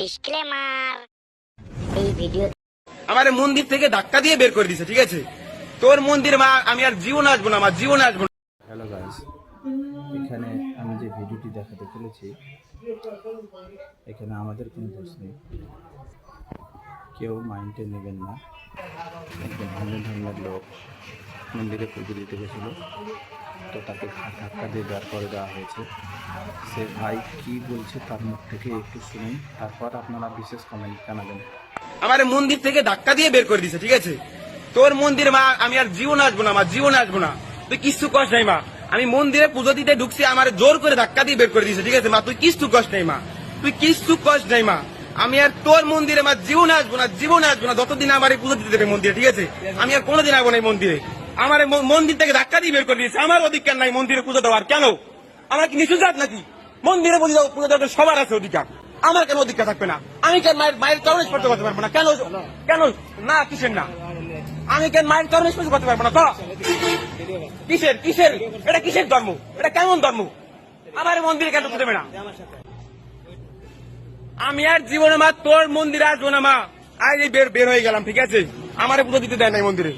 Disclaimer এই video আমার মন্দির থেকে ধাক্কা দিয়ে বের করে দিছে ঠিক আছে? তোর মন্দির মা আমি আর জীবন আসব না আমার জীবন আসব না। হ্যালো গাইস এখানে আমি যে ভিডিওটি দেখাতে চলেছি এখানে আমাদের কোনো দোষ নেই। কেউ মাইন্ডে নেবেন না। মন্দিরে পুজো দিতে গেছিল। তো তাকে ধাক্কা দিয়ে বের করে দেওয়া হয়েছে। সে ভাই কি বলছে তার মুখ থেকে একটু শুনুন, তারপর আপনারা বিশেষ কমেন্ট জানাবেন। আমার মন্দির থেকে ধাক্কা দিয়ে বের করে দিছে, ঠিক আছে? তোর মন্দির মা, আমি আর জীবন আসব না আমার জীবন আসব না। তুই কিছু কষ্ট নাই, মা। আমি মন্দিরে পুজো দিতে ঢুকছি, আমার জোর করে ধাক্কা দিয়ে বের করে দিছে, ঠিক আছে, মা? তুই কিছু কষ্ট নেই, মা। তুই কিছু কষ্ট নেই, মা। আমি আর তোর মন্দিরে মা জীবন আসব না, জীবন আসব না। যতদিন আমার এই পুজো দিতে দেবে মন্দিরে, ঠিক আছে? আমি আর কোনোদিন আসব না এই মন্দিরে। আমার মন্দির থেকে ধাক্কা দিয়ে বের করে দিয়েছে। আমার অধিকার নাই মন্দিরে পুজো দেওয়ার। কেন? আমার কি নিচু জাত নাকি? মন্দিরে পুজো পুজো দেওয়ার সবার আছে অধিকার। আমার কেন অধিকার থাকবে না? আমি কেন মায়ের মায়ের চরণে স্পর্শ করতে পারব না? কেন কেন না, কিসের না? আমি কেন মায়ের চরণে স্পর্শ করতে পারব না? তো কিসের কিসের? এটা কিসের ধর্ম? এটা কেমন ধর্ম? আমার মন্দিরে কেন দেবে না? আমি আর জীবনে মা, তোর মন্দিরে আসব না মা। আর বের বের হয়ে গেলাম, ঠিক আছে? আমার পুজো দিতে দেয় নাই মন্দিরে।